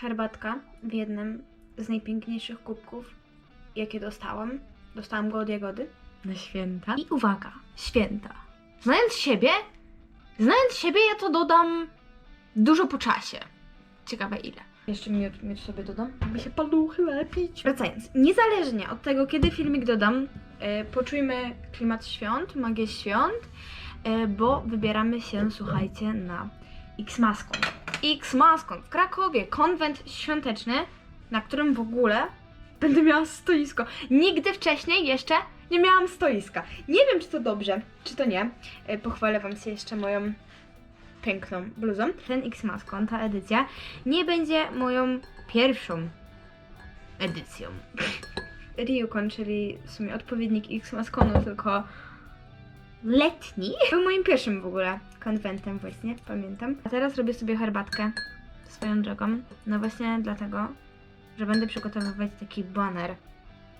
herbatka w jednym z najpiękniejszych kubków, jakie dostałam. Dostałam go od Jagody. Na święta. I uwaga, święta. Znając siebie, znając siebie, ja to dodam dużo po czasie. Ciekawe ile. Jeszcze miód, miód sobie dodam, aby się paluchy lepić. Wracając, niezależnie od tego, kiedy filmik dodam, e, poczujmy klimat świąt, magię świąt, e, bo wybieramy się, słuchajcie, na X-Maskon. X-Maskon w Krakowie, konwent świąteczny, na którym w ogóle będę miała stoisko. Nigdy wcześniej jeszcze nie miałam stoiska. Nie wiem, czy to dobrze, czy to nie. E, Pochwalę Wam się jeszcze moją piękną bluzą. Ten X-Maskon, ta edycja, nie będzie moją pierwszą edycją. Ryukon, czyli w sumie odpowiednik X-Maskonu, tylko letni, był moim pierwszym w ogóle konwentem właśnie, pamiętam. A teraz robię sobie herbatkę swoją drogą. No właśnie dlatego, że będę przygotowywać taki banner.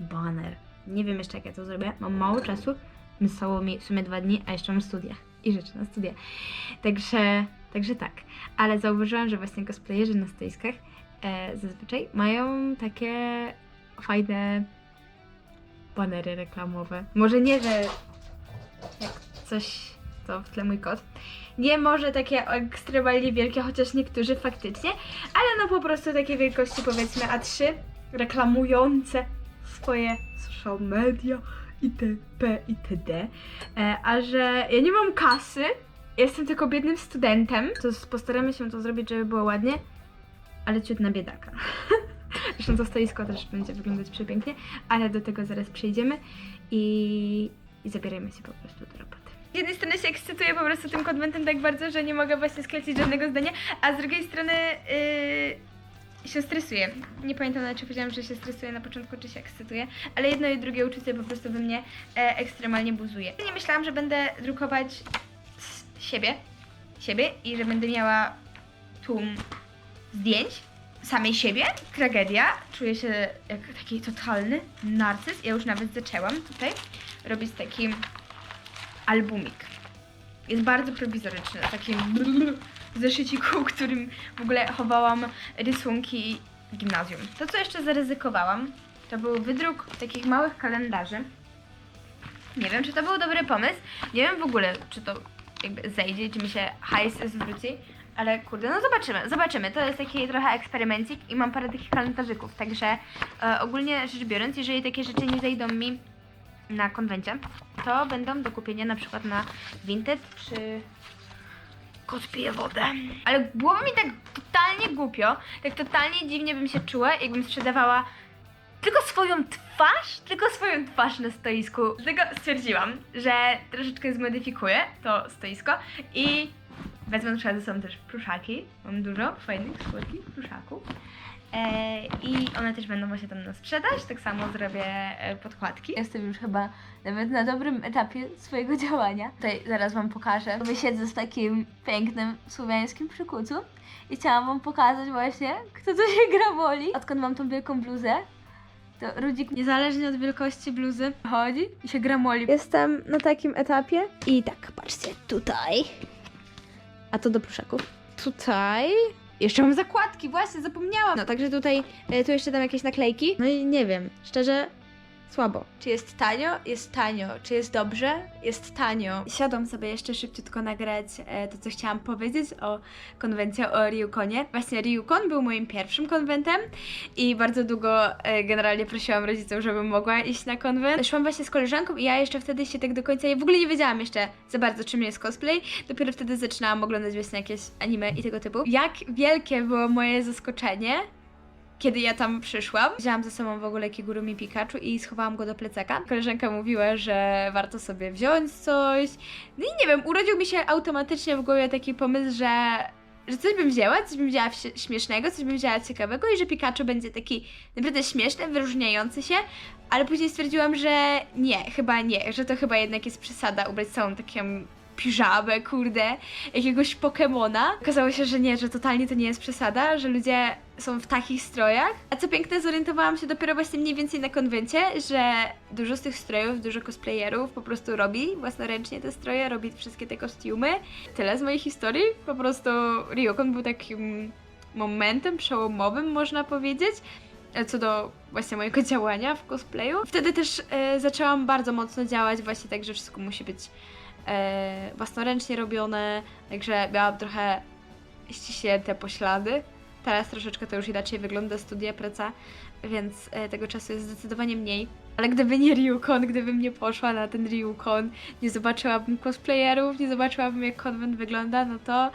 Banner. Nie wiem jeszcze jak ja to zrobię. Mam mało czasu. Zostało mi w sumie dwa dni, a jeszcze mam studia. I rzeczy na studia. Także, także tak. Ale zauważyłam, że właśnie cosplayerzy na stoiskach e, zazwyczaj mają takie fajne banery reklamowe. Może nie, że coś, to w tle mój kot. Nie może takie ekstremalnie wielkie, chociaż niektórzy faktycznie, ale no po prostu takie wielkości powiedzmy A3 reklamujące swoje social media itp. itd. E, a że ja nie mam kasy, jestem tylko biednym studentem, to postaramy się to zrobić, żeby było ładnie, ale ciut na biedaka. Zresztą to stoisko też będzie wyglądać przepięknie, ale do tego zaraz przejdziemy i, i zabierajmy się po prostu do roboty. Z jednej strony się ekscytuję po prostu tym konwentem tak bardzo, że nie mogę właśnie skręcić żadnego zdania, a z drugiej strony yy, się stresuję. Nie pamiętam nawet, czy powiedziałam, że się stresuję na początku, czy się ekscytuję, ale jedno i drugie uczucie po prostu we mnie e, ekstremalnie buzuje. Nie myślałam, że będę drukować siebie, siebie i że będę miała tłum zdjęć samej siebie. Tragedia. Czuję się jak taki totalny narcyz. Ja już nawet zaczęłam tutaj robić taki albumik. Jest bardzo prowizoryczny, w takim zeszyciku, którym w ogóle chowałam rysunki gimnazjum. To, co jeszcze zaryzykowałam, to był wydruk takich małych kalendarzy. Nie wiem, czy to był dobry pomysł. Nie wiem w ogóle, czy to jakby zejdzie, czy mi się hajs zwróci. Ale kurde, no zobaczymy, zobaczymy. To jest taki trochę eksperymencik i mam parę takich kalendarzyków. Także e, ogólnie rzecz biorąc, jeżeli takie rzeczy nie zejdą mi na konwencie, to będą do kupienia na przykład na Vinted czy Kot pije wodę. Ale byłoby mi tak totalnie głupio, tak totalnie dziwnie bym się czuła, jakbym sprzedawała tylko swoją twarz, tylko swoją twarz na stoisku. Dlatego stwierdziłam, że troszeczkę zmodyfikuję to stoisko i wezmę na przykład ze sobą też pluszaki. Mam dużo fajnych, słodkich pluszaków. E, I one też będą właśnie tam na sprzedaż. Tak samo zrobię e, podkładki. Jestem już chyba nawet na dobrym etapie swojego działania. Tutaj zaraz Wam pokażę. Wysiedzę w takim pięknym słowiańskim przykucu i chciałam Wam pokazać właśnie, kto to się gramoli. Odkąd mam tą wielką bluzę, to Rudzik niezależnie od wielkości bluzy chodzi i się gramoli. Jestem na takim etapie i tak, patrzcie, tutaj. A to do pluszaków. Tutaj. Jeszcze mam zakładki, właśnie zapomniałam. No także tutaj, e, tu jeszcze dam jakieś naklejki. No i nie wiem, szczerze, słabo. Czy jest tanio? Jest tanio. Czy jest dobrze? Jest tanio. Siadam sobie jeszcze szybciutko nagrać e, to, co chciałam powiedzieć o konwencji o Ryukonie. Właśnie Ryukon był moim pierwszym konwentem i bardzo długo e, generalnie prosiłam rodziców, żebym mogła iść na konwent. Szłam właśnie z koleżanką i ja jeszcze wtedy się tak do końca, ja w ogóle nie wiedziałam jeszcze za bardzo czym jest cosplay. Dopiero wtedy zaczynałam oglądać właśnie jakieś anime i tego typu. Jak wielkie było moje zaskoczenie, kiedy ja tam przyszłam, wzięłam ze sobą w ogóle Kigurumi Pikachu i schowałam go do plecaka. Koleżanka mówiła, że warto sobie wziąć coś. No i nie wiem, urodził mi się automatycznie w głowie taki pomysł, że że coś bym wzięła, coś bym wzięła śmiesznego, coś bym wzięła ciekawego i że Pikachu będzie taki naprawdę śmieszny, wyróżniający się, ale później stwierdziłam, że nie, chyba nie, że to chyba jednak jest przesada ubrać całą taką piżamę, kurde, jakiegoś Pokemona. Okazało się, że nie, że totalnie to nie jest przesada, że ludzie są w takich strojach. A co piękne, zorientowałam się dopiero właśnie mniej więcej na konwencie, że dużo z tych strojów, dużo cosplayerów po prostu robi własnoręcznie te stroje, robi wszystkie te kostiumy. Tyle z mojej historii. Po prostu Ryukon był takim momentem przełomowym, można powiedzieć, e, co do właśnie mojego działania w cosplayu. Wtedy też e, zaczęłam bardzo mocno działać właśnie tak, że wszystko musi być e, własnoręcznie robione, także miałam trochę ściśnięte poślady. Teraz troszeczkę to już inaczej wygląda, studia, praca, więc e, tego czasu jest zdecydowanie mniej. Ale gdyby nie Ryukon, gdybym nie poszła na ten Ryukon, nie zobaczyłabym cosplayerów, nie zobaczyłabym jak konwent wygląda, no to,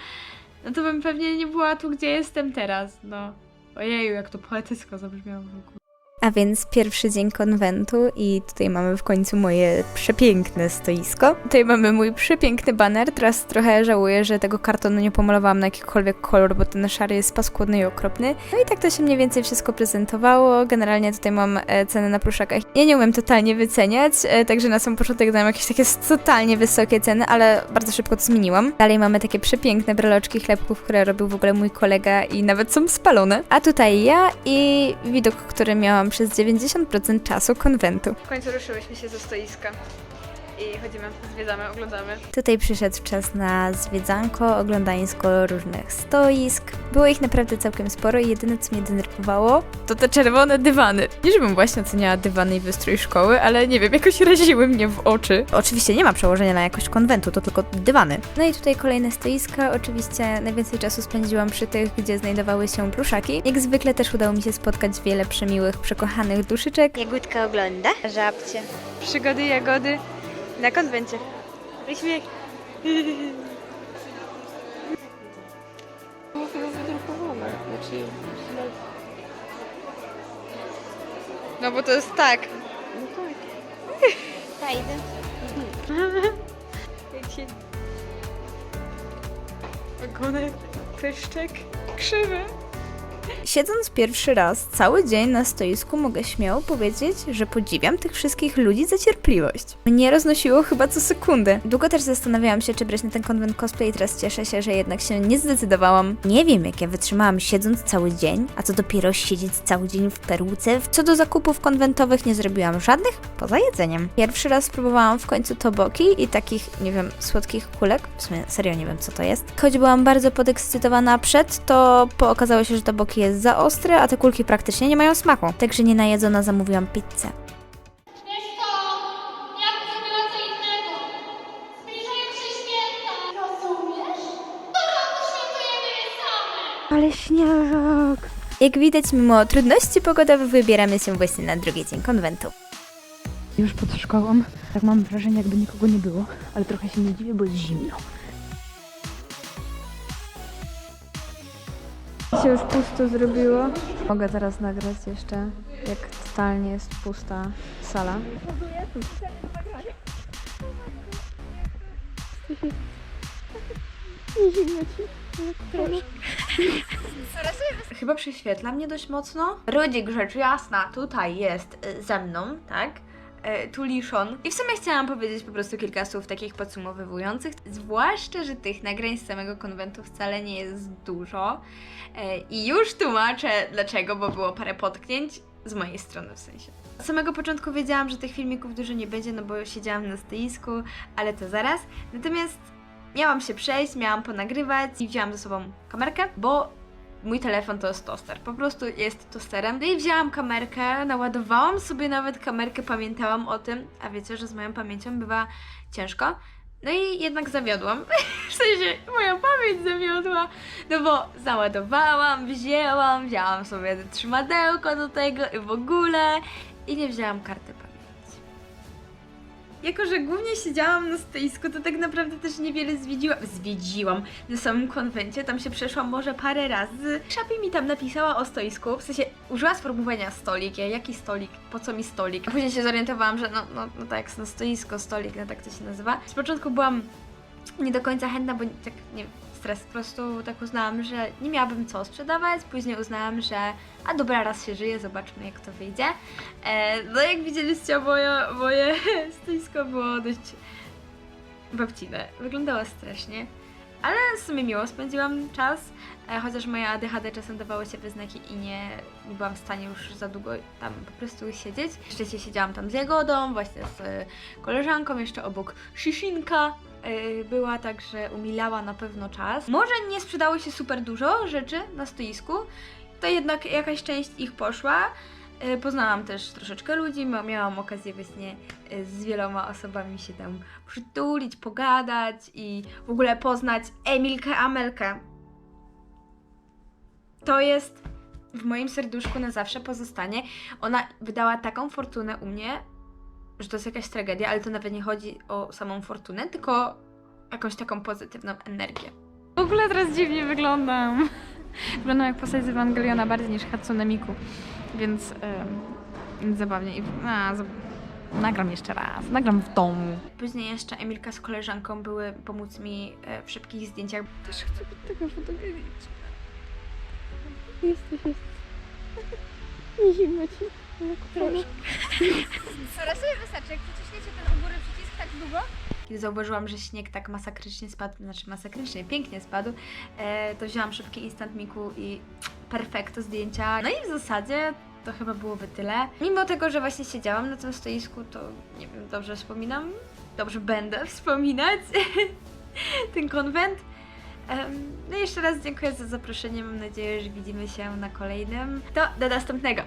no to bym pewnie nie była tu, gdzie jestem teraz, no. Ojeju, jak to poetycko zabrzmiało w ogóle. A więc pierwszy dzień konwentu i tutaj mamy w końcu moje przepiękne stoisko. Tutaj mamy mój przepiękny baner. Teraz trochę żałuję, że tego kartonu nie pomalowałam na jakikolwiek kolor, bo ten szary jest paskudny i okropny. No i tak to się mniej więcej wszystko prezentowało. Generalnie tutaj mam e, ceny na pluszakach. Ja nie umiem totalnie wyceniać, e, także na sam początek dałem jakieś takie totalnie wysokie ceny, ale bardzo szybko to zmieniłam. Dalej mamy takie przepiękne breloczki chlebków, które robił w ogóle mój kolega i nawet są spalone. A tutaj ja i widok, który miałam przez 90% czasu konwentu. W końcu ruszyłyśmy się ze stoiska i chodzimy, zwiedzamy, oglądamy. Tutaj przyszedł czas na zwiedzanko, oglądańsko różnych stoisk. Było ich naprawdę całkiem sporo i jedyne co mnie denerwowało to te czerwone dywany. Nie żebym właśnie oceniała dywany i wystrój szkoły, ale nie wiem, jakoś raziły mnie w oczy. Oczywiście nie ma przełożenia na jakość konwentu, to tylko dywany. No i tutaj kolejne stoiska. Oczywiście najwięcej czasu spędziłam przy tych, gdzie znajdowały się pluszaki. Jak zwykle też udało mi się spotkać wiele przemiłych, przekochanych duszyczek. Jagódka ogląda? Żabcie. Przygody jagody na konwencie. Uśmiech. No bo to jest tak. Fajny. Jaki... Ogonek, pyszczek, krzywy. Siedząc pierwszy raz cały dzień na stoisku, mogę śmiało powiedzieć, że podziwiam tych wszystkich ludzi za cierpliwość. Mnie roznosiło chyba co sekundę. Długo też zastanawiałam się, czy brać na ten konwent cosplay i teraz cieszę się, że jednak się nie zdecydowałam. Nie wiem, jak ja wytrzymałam siedząc cały dzień, a co dopiero siedzieć cały dzień w peruce. Co do zakupów konwentowych nie zrobiłam żadnych, poza jedzeniem. Pierwszy raz spróbowałam w końcu toboki i takich, nie wiem, słodkich kulek. W sumie serio nie wiem, co to jest. Choć byłam bardzo podekscytowana przed, to po okazało się, że toboki jest za ostre, a te kulki praktycznie nie mają smaku. Także nienajedzona zamówiłam pizzę. Ale śnieżok! Jak widać, mimo trudności pogodowych wybieramy się właśnie na drugi dzień konwentu. Już pod szkołą, tak mam wrażenie, jakby nikogo nie było, ale trochę się nie dziwię, bo jest zimno. Się już pusto zrobiło. Mogę teraz nagrać jeszcze, jak totalnie jest pusta sala. Chyba prześwietla mnie dość mocno. Rudzik, rzecz jasna, tutaj jest ze mną, tak? E. I w sumie chciałam powiedzieć po prostu kilka słów takich podsumowywujących. Zwłaszcza, że tych nagrań z samego konwentu wcale nie jest dużo. E, I już tłumaczę dlaczego, bo było parę potknięć z mojej strony w sensie. Od samego początku wiedziałam, że tych filmików dużo nie będzie, no bo siedziałam na stoisku, ale to zaraz. Natomiast miałam się przejść, miałam ponagrywać i wzięłam ze sobą kamerkę, bo mój telefon to jest toster. Po prostu jest tosterem. No i wzięłam kamerkę, naładowałam sobie nawet kamerkę, pamiętałam o tym, a wiecie, że z moją pamięcią bywa ciężko. No i jednak zawiodłam. W sensie, moja pamięć zawiodła. No bo załadowałam, wzięłam, wzięłam sobie trzymadełko do tego i w ogóle. I nie wzięłam karty. Jako, że głównie siedziałam na stoisku, to tak naprawdę też niewiele zwiedziłam. Zwiedziłam na samym konwencie, tam się przeszłam może parę razy. Szapi mi tam napisała o stoisku, w sensie użyła sformułowania stolik. Ja, jaki stolik? Po co mi stolik? A później się zorientowałam, że no, no, no tak, no stoisko, stolik, no tak to się nazywa. Z początku byłam nie do końca chętna, bo tak, nie stres po prostu tak uznałam, że nie miałabym co sprzedawać. Później uznałam, że a dobra, raz się żyje, zobaczmy jak to wyjdzie. E, no jak widzieliście, moje, moje stoisko było dość babcine. Wyglądało strasznie. Ale w sumie miło spędziłam czas, e, chociaż moja ADHD czasem dawało się we znaki i nie, nie byłam w stanie już za długo tam po prostu siedzieć. Jeszcze się siedziałam tam z Jagodą, właśnie z e, koleżanką, jeszcze obok Shishinka, była, także umilała na pewno czas. Może nie sprzedało się super dużo rzeczy na stoisku, to jednak jakaś część ich poszła. Y, Poznałam też troszeczkę ludzi, miałam okazję właśnie y, z wieloma osobami się tam przytulić, pogadać i w ogóle poznać Emilkę Amelkę. To jest w moim serduszku na zawsze pozostanie. Ona wydała taką fortunę u mnie, że to jest jakaś tragedia, ale to nawet nie chodzi o samą fortunę, tylko jakąś taką pozytywną energię. W ogóle teraz dziwnie wyglądam. Wyglądam jak postać z Ewangeliona bardziej niż Hatsune Miku. Więc, zabawnie. I, a, zab- nagram jeszcze raz. Nagram w domu. Później jeszcze Emilka z koleżanką były pomóc mi e, w szybkich zdjęciach. Też chcę być taka fotogeniczna. Jesteś, jesteś. Nie zimno ci. Proszę. Teraz sobie wystarczy, jak przyciśniecie ten u góry przycisk tak długo, Kiedy zauważyłam, że śnieg tak masakrycznie spadł, znaczy masakrycznie, pięknie spadł, e, to wzięłam szybki instant miku i perfekto zdjęcia. No i w zasadzie to chyba byłoby tyle. Mimo tego, że właśnie siedziałam na tym stoisku, to nie wiem, dobrze wspominam, dobrze będę wspominać ten konwent. No i jeszcze raz dziękuję za zaproszenie. Mam nadzieję, że widzimy się na kolejnym. To do następnego.